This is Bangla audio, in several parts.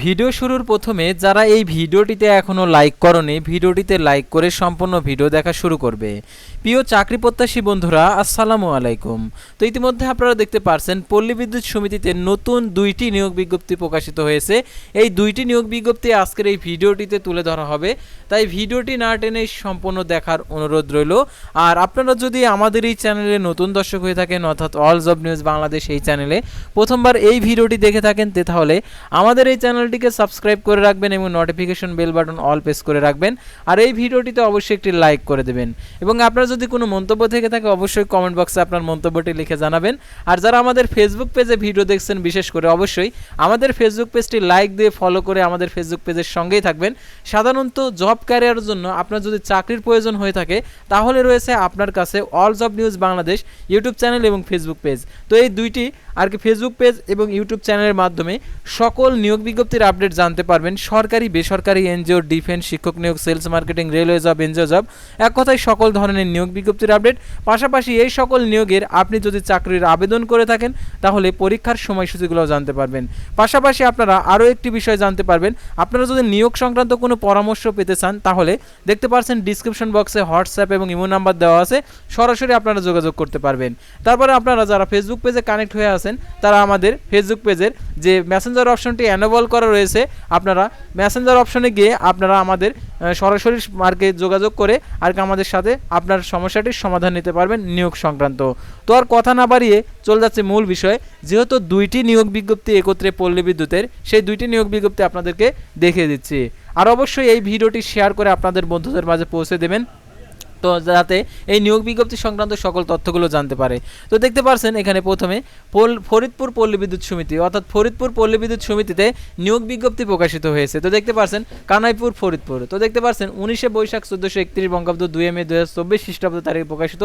ভিডিও শুরুর প্রথমে যারা এই ভিডিওটিতে এখনও লাইক করনি, ভিডিওটিতে লাইক করে সম্পূর্ণ ভিডিও দেখা শুরু করবে। প্রিয় চাকরি প্রত্যাশী বন্ধুরা, আসসালামু আলাইকুম। তো ইতিমধ্যে আপনারা দেখতে পারছেন, পল্লী বিদ্যুৎ সমিতিতে নতুন দুইটি নিয়োগ বিজ্ঞপ্তি প্রকাশিত হয়েছে। এই দুইটি নিয়োগ বিজ্ঞপ্তি আজকের এই ভিডিওটিতে তুলে ধরা হবে। তাই ভিডিওটি না টেনে সম্পূর্ণ দেখার অনুরোধ রইল। আর আপনারা যদি আমাদের এই চ্যানেলে নতুন দর্শক হয়ে থাকেন, অর্থাৎ অল জব নিউজ বাংলাদেশ এই চ্যানেলে প্রথমবার এই ভিডিওটি দেখে থাকেন তাহলে আমাদের এই চ্যানেলটিকে সাবস্ক্রাইব করে রাখবেন এবং notification bell button all press করে রাখবেন। আর এই ভিডিওটিতে অবশ্যই একটি লাইক করে দেবেন। এবং আপনার যদি কোনো মন্তব্য থেকে থাকে, অবশ্যই কমেন্ট বক্সে আপনার মন্তব্যটি লিখে জানাবেন। আর যারা আমাদের ফেসবুক পেজে ভিডিও দেখছেন, বিশেষ করে অবশ্যই, আমাদের ফেসবুক পেজটি লাইক দিয়ে ফলো করে আমাদের ফেসবুক পেজের সঙ্গেই থাকবেন। সাধারণত জব ক্যারিয়ারের জন্য আপনার যদি চাকরির প্রয়োজন হয়ে থাকে, তাহলে রয়েছে আপনার কাছে all job news Bangladesh YouTube channel এবং ফেসবুক পেজ তো এই দুইটি আর কি ফেসবুক পেজ এবং ইউটিউব চ্যানেলের মাধ্যমে সকল নিয়োগ বিজ্ঞপ্তির আপডেট জানতে পারবেন। সরকারি, বেসরকারি এনজিও ডিফেন্স শিক্ষক নিয়োগ sales marketing railway job NGO job এক কথায় সকল ধরনের নিয়োগ বিজ্ঞপ্তির আপডেট পাশাপাশি এই সকল নিয়োগের আপনি যদি চাকরির আবেদন করে থাকেন, তাহলে পরীক্ষার সময়সূচিগুলো জানতে পারবেন। পাশাপাশি আপনারা আরও একটি বিষয় জানতে পারবেন। আপনারা যদি নিয়োগ সংক্রান্ত কোনো পরামর্শ পেতে চান, তাহলে দেখতে পাচ্ছেন ডিসক্রিপশন বক্সে হোয়াটসঅ্যাপ এবং ইমো নাম্বার দেওয়া আছে। সরাসরি আপনারা যোগাযোগ করতে পারবেন। তারপরে আপনারা যারা ফেসবুক পেজে কানেক্ট হয়ে আছেন, তারা আমাদের ফেসবুক পেজের যে মেসেঞ্জার অপশনটি অ্যানেবল করা রয়েছে, আপনারা মেসেঞ্জার অপশনে গিয়ে আপনারা আমাদের সরাসরি মার্কে যোগাযোগ করে আর আমাদের সাথে আপনার সমস্যাটির সমাধান নিতে পারবেন নিয়োগ সংক্রান্ত। তো আর কথা না বাড়িয়ে চলে যাচ্ছে মূল বিষয়, যেহেতু দুইটি নিয়োগ বিজ্ঞপ্তি একত্রে পল্লী বিদ্যুতের, সেই দুইটি নিয়োগ বিজ্ঞপ্তি আপনাদেরকে দেখিয়ে দিচ্ছি। আর অবশ্যই এই ভিডিওটি শেয়ার করে আপনাদের বন্ধুদের মাঝে পৌঁছে দেবেন। তো যাতে এই নিয়োগ বিজ্ঞপ্তি সংক্রান্ত সকল তথ্যগুলো জানতে পারে। তো দেখতে পারছেন এখানে প্রথমে ফরিদপুর পল্লী বিদ্যুৎ সমিতি, অর্থাৎ ফরিদপুর পল্লী বিদ্যুৎ সমিতিতে নিয়োগ বিজ্ঞপ্তি প্রকাশিত হয়েছে। তো দেখতে পারছেন কানাইপুর, ফরিদপুর। তো দেখতে পারছেন উনিশে বৈশাখ চোদ্দোশো একত্রিশ বঙ্গাব্দ দুই মে দু হাজার চব্বিশ খ্রিস্টাব্দ তারিখে প্রকাশিত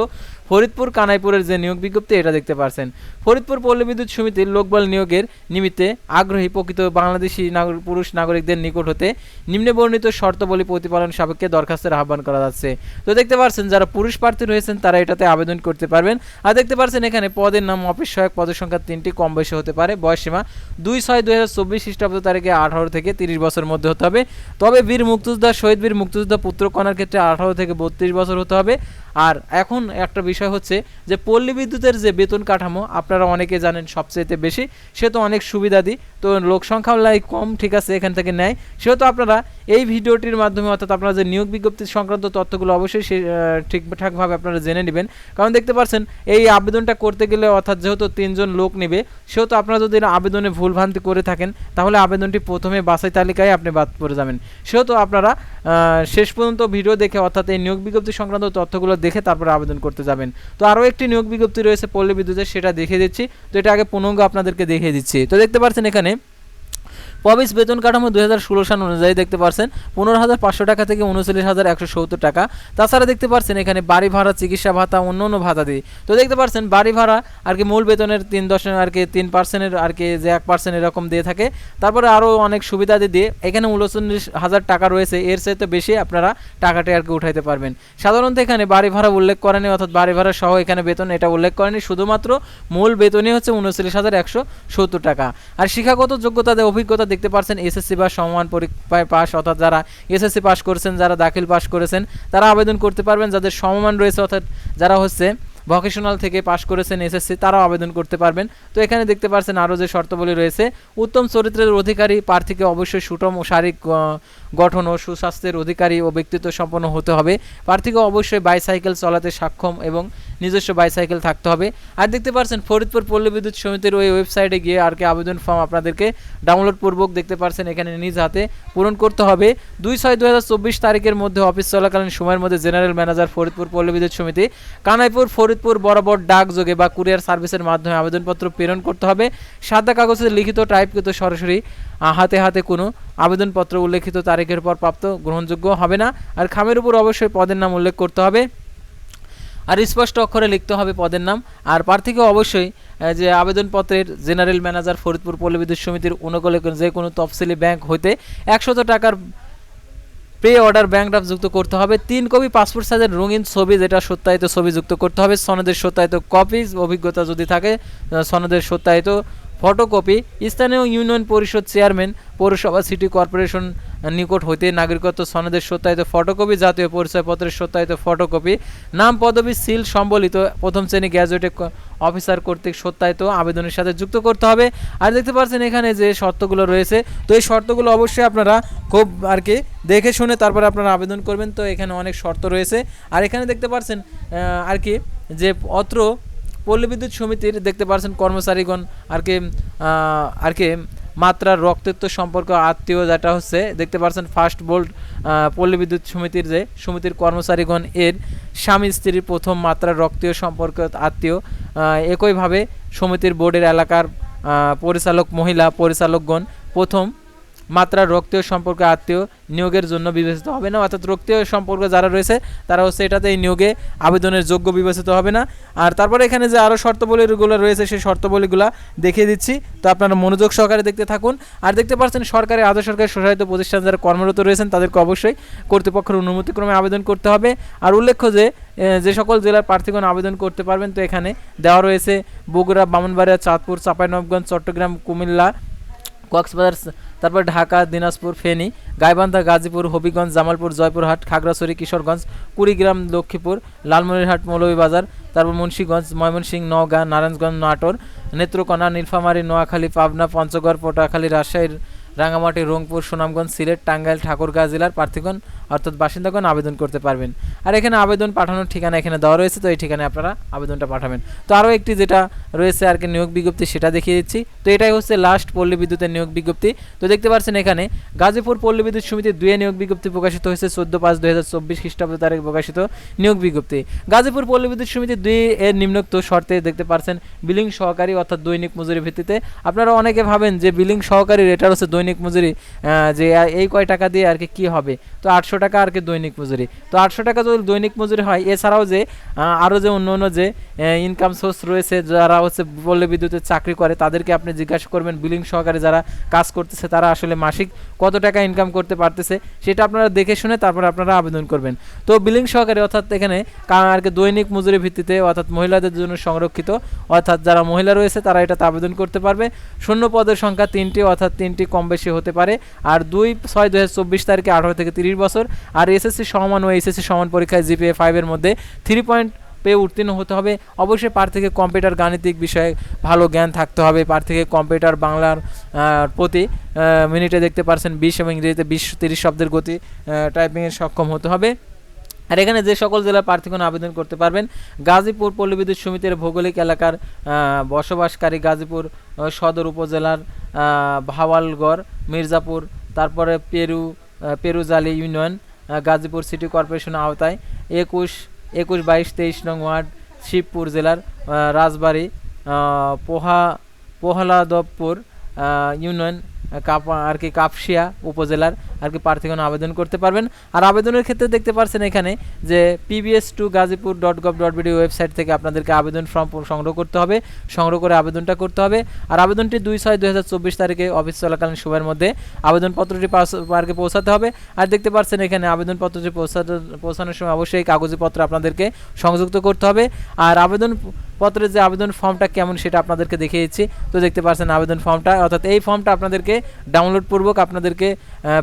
ফরিদপুর কানাইপুরের যে নিয়োগ বিজ্ঞপ্তি, এটা দেখতে পারছেন। ফরিদপুর পল্লী বিদ্যুৎ সমিতির লোকবল নিয়োগের নিমিত্তে আগ্রহী প্রকৃত বাংলাদেশি পুরুষ নাগরিকদের নিকট হতে নিম্নে বর্ণিত শর্তাবলী প্রতিপালন সাপেক্ষে দরখাস্তের আহ্বান করা যাচ্ছে। তো দেখতে পারছেন, যারা পুরুষ প্রার্থী রয়েছেন, তারা এটাতে আবেদন করতে পারবেন। আর দেখতে পারছেন, এখানে পদের নাম, অফিস সহায়ক, পদের সংখ্যা তিনটি, কম বয়সে হতে পারে বয়সীমা দুই ছয় দুই হাজার চব্বিশ খ্রিস্টাব্দ তারিখে আঠারো থেকে তিরিশ বছর মধ্যে হতে হবে। তবে বীর মুক্তিযোদ্ধা, শহীদ বীর মুক্তিযোদ্ধা পুত্র কনার ক্ষেত্রে আঠারো থেকে বত্রিশ বছর হতে হবে। আর এখন একটা বিষয় হচ্ছে যে পল্লী বিদ্যুতের যে বেতন কাঠামো, আপনারা অনেকে জানেন সবচেয়ে বেশি, সে তো অনেক সুবিধা দিই তো লোক সংখ্যাও লাই কম ঠিক আছে, এখান থেকে নেয়। সেহেতু আপনারা এই ভিডিওটির মাধ্যমে অর্থাৎ আপনারা যে নিয়োগ বিজ্ঞপ্তি সংক্রান্ত তথ্যগুলো অবশ্যই সে ঠিকঠাকভাবে আপনারা জেনে নেবেন। কারণ দেখতে পাচ্ছেন এই আবেদনটা করতে গেলে অর্থাৎ যেহেতু তিনজন লোক নেবে সেহেতু আপনারা যদি আবেদনে ভুলভ্রান্তি করে থাকেন, তাহলে আবেদনটি প্রথমে বাছাই তালিকায় আপনি বাদ পড়ে যাবেন। সেহেতু আপনারা শেষ পর্যন্ত ভিডিও দেখে অর্থাৎ এই নিয়োগ বিজ্ঞপ্তি সংক্রান্ত তথ্যগুলো দেখে তারপরে আবেদন করতে যাবেন। তো আরও একটি নিয়োগ বিজ্ঞপ্তি রয়েছে পল্লী বিদ্যুতের, সেটা দেখে দিচ্ছি। তো এটা আগে পুনঙ্গ আপনাদেরকে দেখিয়ে দিচ্ছি। তো দেখতে পাচ্ছেন এখানে প্রবেশ বেতন কাঠামো দুই হাজার ষোলো সাল অনুযায়ী দেখতে পাচ্ছেন পনেরো হাজার পাঁচশো টাকা থেকে উনচল্লিশ হাজার একশো সত্তর টাকা। তাছাড়া দেখতে পাচ্ছেন এখানে বাড়ি ভাড়া, চিকিৎসা ভাতা, অন্য অন্য ভাতা দিয়ে। তো দেখতে পাচ্ছেন বাড়ি ভাড়া আর কি মূল বেতনের তিন দশমিক আর কি তিন পার্সেন্টের আর কি যে এক পার্সেন্ট এরকম দিয়ে থাকে। তারপরে আরও অনেক সুবিধা দিয়ে এখানে উনচল্লিশ হাজার টাকা রয়েছে। এর চাইতে বেশি আপনারা টাকাটি আর কি উঠাইতে পারবেন। সাধারণত এখানে বাড়ি ভাড়া উল্লেখ করেনি অর্থাৎ বাড়ি ভাড়া সহ এখানে বেতন এটা উল্লেখ করেনি শুধুমাত্র মূল বেতনই হচ্ছে উনচল্লিশ হাজার একশো সত্তর টাকা। আর শিক্ষাগত যোগ্যতা অভিজ্ঞতা দেখতে পাচ্ছেন এসএসসি বা সমান পরীক্ষায় পাস অর্থাৎ যারা এসএসসি পাস করেছেন, যারা দাখিল পাস করেছেন, তারা আবেদন করতে পারবেন, যাদের সমমান রয়েছে, অর্থাৎ যারা হচ্ছে ভকেশনাল থেকে পাশ করেছেন এসএসসি, তারাও আবেদন করতে পারবেন। তো এখানে দেখতে পাচ্ছেন আরও যে শর্তাবলী রয়েছে, উত্তম চরিত্রের অধিকারী প্রার্থীকে অবশ্যই সুটম ও শারীরিক গঠন ও সুস্বাস্থ্যের অধিকারী ও ব্যক্তিত্ব সম্পন্ন হতে হবে। প্রার্থীকে অবশ্যই বাইসাইকেল চলাতে সক্ষম এবং নিজস্ব বাইসাইকেল থাকতে হবে। আর দেখতে পাচ্ছেন ফরিদপুর পল্লী বিদ্যুৎ সমিতির ওই ওয়েবসাইটে গিয়ে আর কি আবেদন ফর্ম আপনাদেরকে ডাউনলোড পূর্বক দেখতে পাচ্ছেন এখানে নিজ হাতে পূরণ করতে হবে। দুই ছয় দু তারিখের মধ্যে অফিস চলাকালীন সময়ের মধ্যে জেনারেল ম্যানেজার ফরিদপুর পল্লী বিদ্যুৎ সমিতি, কানাইপুর ফরিদপুর বরাবর ডাকযোগে বা কুরিয়ার সার্ভিসের মাধ্যমে আবেদনপত্র প্রেরণ করতে হবে। সাদা কাগজে লিখিত টাইপকৃত সরাসরি হাতে হাতে কোনো আবেদনপত্র উল্লেখিত তারিখের পর প্রাপ্ত গ্রহণযোগ্য হবে না। আর খামের উপর অবশ্যই পদের নাম উল্লেখ করতে হবে। আর স্পষ্ট অক্ষরে লিখতে হবে পদের নাম। আর প্রার্থীকে অবশ্যই যে আবেদনপত্রের জেনারেল ম্যানেজার ফরিদপুর পল্লী বিদ্যুৎ সমিতির অনুকূলে যে কোনো তফসিলি ব্যাংক হইতে একশত টাকার পে অর্ডার ব্যাঙ্ক ড্রাফট যুক্ত করতে হবে। তিন কপি পাসপোর্ট সাইজের রঙিন ছবি, যেটা সত্যায়িত ছবি যুক্ত করতে হবে। সনদের সত্যায়িত কপি অভিজ্ঞতা যদি থাকে সনদের সত্যায়িত ফটোকপি, স্থানীয় ইউনিয়ন পরিষদ চেয়ারম্যান, পৌরসভা, সিটি কর্পোরেশন নিকট হইতে নাগরিকত্ব সনদের সত্যায়িত ফটোকপি, জাতীয় পরিচয়পত্রের সত্যায়িত ফটোকপি, নাম, পদবি, সিল সম্বলিত প্রথম শ্রেণি গ্যাজেটে অফিসার কর্তৃক সত্যায়িত আবেদনের সাথে যুক্ত করতে হবে। আর দেখতে পাচ্ছেন এখানে যে শর্তগুলো রয়েছে, তো এই শর্তগুলো অবশ্যই আপনারা খুব আর কি দেখে শুনে তারপরে আপনারা আবেদন করবেন। তো এখানে অনেক শর্ত রয়েছে। আর এখানে দেখতে পাচ্ছেন আর কি যে অত্র পল্লী বিদ্যুৎ সমিতির দেখতে পাচ্ছেন কর্মচারীগণ, আর কি আর কি মাত্রার রক্তত্ব সম্পর্ক আত্মীয় যেটা হচ্ছে, দেখতে পাচ্ছেন ফার্স্ট বোল্ড পল্লী বিদ্যুৎ সমিতির যে সমিতির কর্মচারীগণ, এর স্বামী স্ত্রীর প্রথম মাত্রার রক্তীয় সম্পর্ক আত্মীয় একইভাবে সমিতির বোর্ডের এলাকার পরিচালক মহিলা পরিচালকগণ প্রথম মাত্রার রক্তীয় সম্পর্কে আত্মীয় নিয়োগের জন্য বিবেচিত হবে না, অর্থাৎ রক্তীয় সম্পর্ক যারা রয়েছে, তারা হচ্ছে এটাতে এই নিয়োগে আবেদনের যোগ্য বিবেচিত হবে না। আর তারপরে এখানে যে আরও শর্তাবলীগুলো রয়েছে, সেই শর্তাবলীগুলো দেখিয়ে দিচ্ছি। তো আপনারা মনোযোগ সহকারে দেখতে থাকুন। আর দেখতে পাচ্ছেন, সরকারি আধা সরকারি স্বশাসিত প্রতিষ্ঠান যারা কর্মরত রয়েছেন, তাদেরকে অবশ্যই কর্তৃপক্ষের অনুমতিক্রমে আবেদন করতে হবে। আর উল্লেখ্য যে যে সকল জেলার প্রার্থীগণ আবেদন করতে পারবেন, তো এখানে দেওয়া রয়েছে বগুড়া, বামনবাড়িয়া, চাঁদপুর চাঁপাইনবগঞ্জ চট্টগ্রাম, কুমিল্লা, কক্সবাজার তারপর ঢাকা, দিনাজপুর, ফেনী, গাইবান্ধা, গাজীপুর, হবিগঞ্জ, জামালপুর, জয়পুরহাট, খাগড়াছড়ি, কিশোরগঞ্জ, কুড়িগ্রাম, লক্ষ্মীপুর, লালমনিরহাট, মৌলভীবাজার, তারপর মুন্সীগঞ্জ, ময়মনসিংহ, নওগাঁ, নারায়ণগঞ্জ, নাটোর, নেত্রকোনা, নীলফামারী, নোয়াখালী, পাবনা, পঞ্চগড়, পটুয়াখালী রাজশাহীর রাঙামাটি রংপুর, সুনামগঞ্জ, সিলেট, টাঙ্গাইল, ঠাকুরগাঁ জেলার প্রার্থীগণ অর্থাৎ বাসিন্দাগণ আবেদন করতে পারবেন। আর এখানে আবেদন পাঠানোর ঠিকানা এখানে দেওয়া রয়েছে, তো এই ঠিকানায় আপনারা আবেদনটা পাঠাবেন। তো আরও একটি যেটা রয়েছে আর কি নিয়োগ বিজ্ঞপ্তি, সেটা দেখিয়ে দিচ্ছি। তো এটাই হচ্ছে লাস্ট পল্লী বিদ্যুতের নিয়োগ বিজ্ঞপ্তি। তো দেখতে পাচ্ছেন এখানে, গাজীপুর পল্লী বিদ্যুৎ সমিতির দুয়ে নিয়োগ বিজ্ঞপ্তি প্রকাশিত হয়েছে, চোদ্দ পাঁচ দুই হাজার চব্বিশ খ্রিস্টাব্দ তারিখ প্রকাশিত নিয়োগ বিজ্ঞপ্তি। গাজীপুর পল্লী বিদ্যুৎ সমিতি দুই এর নিম্নোক্ত শর্তে দেখতে পাচ্ছেন বিলিং সহকারী অর্থাৎ দৈনিক মজুরি ভিত্তিতে। আপনারা অনেকে ভাবেন যে বিলিং সহকারী রেটার হচ্ছে দৈনিক মজুরি যে এই কয় টাকা দিয়ে আর কি কী হবে? তো আটশো টাকা আর কি দৈনিক মজুরি। তো আটশো টাকা যদি দৈনিক মজুরি হয়। এছাড়াও যে আরও যে অন্য অন্য যে ইনকাম সোর্স রয়েছে, যারা হচ্ছে পল্লী বিদ্যুতের চাকরি করে, তাদেরকে আপনি জিজ্ঞাসা করবেন। বিলিং সহকারে যারা কাজ করতেছে, তারা আসলে মাসিক কত টাকা ইনকাম করতে পারতেছে, সেটা আপনারা দেখে শুনে তারপরে আপনারা আবেদন করবেন। তো বিলিং সহকারে অর্থাৎ এখানে আর কি দৈনিক মজুরি ভিত্তিতে অর্থাৎ মহিলাদের জন্য সংরক্ষিত, অর্থাৎ যারা মহিলা রয়েছে, তারা এটাতে আবেদন করতে পারবে। শূন্য পদের সংখ্যা তিনটি, অর্থাৎ তিনটি কম বেশি হতে পারে। আর দুই ছয় দু হাজার চব্বিশ তারিখে আঠারো থেকে তিরিশ বছর। আর এসএসসি সমান ও এসএসসি সমান পরীক্ষায় জিপিএ ফাইভের মধ্যে থ্রি পয়েন্ট পেয়ে উত্তীর্ণ হতে হবে। অবশ্যই প্রার্থীকে কম্পিউটার গাণিতিক বিষয়ে ভালো জ্ঞান থাকতে হবে। প্রার্থীকে কম্পিউটার বাংলার প্রতি মিনিটে দেখতে পারছেন বিশ এবং ইংরেজিতে বিশ তিরিশ শব্দের গতি টাইপিংয়ে সক্ষম হতে হবে। আর এখানে যে সকল জেলার প্রার্থীগণ আবেদন করতে পারবেন, গাজীপুর পল্লী বিদ্যুৎ সমিতির ভৌগোলিক এলাকার বসবাসকারী গাজীপুর সদর উপজেলার ভাওয়ালগড়, মির্জাপুর, তারপরে Peru Perujali union Gazipur city কর্পোরেশনের আওতায় একুশ একুশ, বাইশ, তেইশ নং ওয়ার্ড শিবপুর জেলার রাজবাড়ী পোহা, পোহলাদবপুর ইউনিয়ন কাপ, আর কি কাপসিয়া উপজেলার, আর কি প্রার্থীগণ আবেদন করতে পারবেন। আর আবেদনের ক্ষেত্রে দেখতে পাচ্ছেন এখানে যে PBS two Gazipur dot gov dot BD website থেকে আপনাদেরকে আবেদন ফর্ম সংগ্রহ করতে হবে, সংগ্রহ করে আবেদনটা করতে হবে। আর আবেদনটি দুই ছয় দুই হাজার চব্বিশ তারিখে অফিস চলাকালীন সময়ের মধ্যে আবেদনপত্রটি পার্কে পৌঁছাতে হবে। আর দেখতে পাচ্ছেন এখানে আবেদনপত্রটি পৌঁছাতে, পৌঁছানোর সময় অবশ্যই কাগজপত্র আপনাদেরকে সংযুক্ত করতে হবে। আর আবেদন পত্রের যে আবেদন ফর্মটা কেমন সেটা আপনাদেরকে দেখিয়ে দিচ্ছি তো দেখতে পাচ্ছেন আবেদন ফর্মটা, অর্থাৎ এই ফর্মটা আপনাদেরকে ডাউনলোড পূর্বক আপনাদেরকে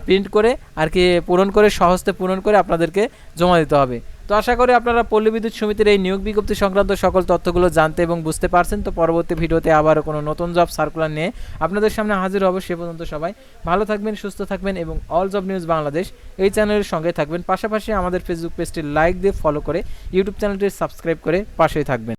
প্রিন্ট করে আর কি পূরণ করে, সহজতে পূরণ করে আপনাদেরকে জমা দিতে হবে। তো আশা করি আপনারা পল্লী বিদ্যুৎ সমিতির এই নিয়োগ বিজ্ঞপ্তি সংক্রান্ত সকল তথ্যগুলো জানতে এবং বুঝতে পারছেন। তো পরবর্তী ভিডিওতে আবার কোনো নতুন জব সার্কুলার নিয়ে আপনাদের সামনে হাজির হব সে পর্যন্ত সবাই। ভালো থাকবেন, সুস্থ থাকবেন এবং অল জব নিউজ বাংলাদেশ এই চ্যানেলের সঙ্গে থাকবেন। পাশাপাশি আমাদের ফেসবুক পেজটি লাইক দিয়ে ফলো করে ইউটিউব চ্যানেলটি সাবস্ক্রাইব করে পাশেই থাকবেন।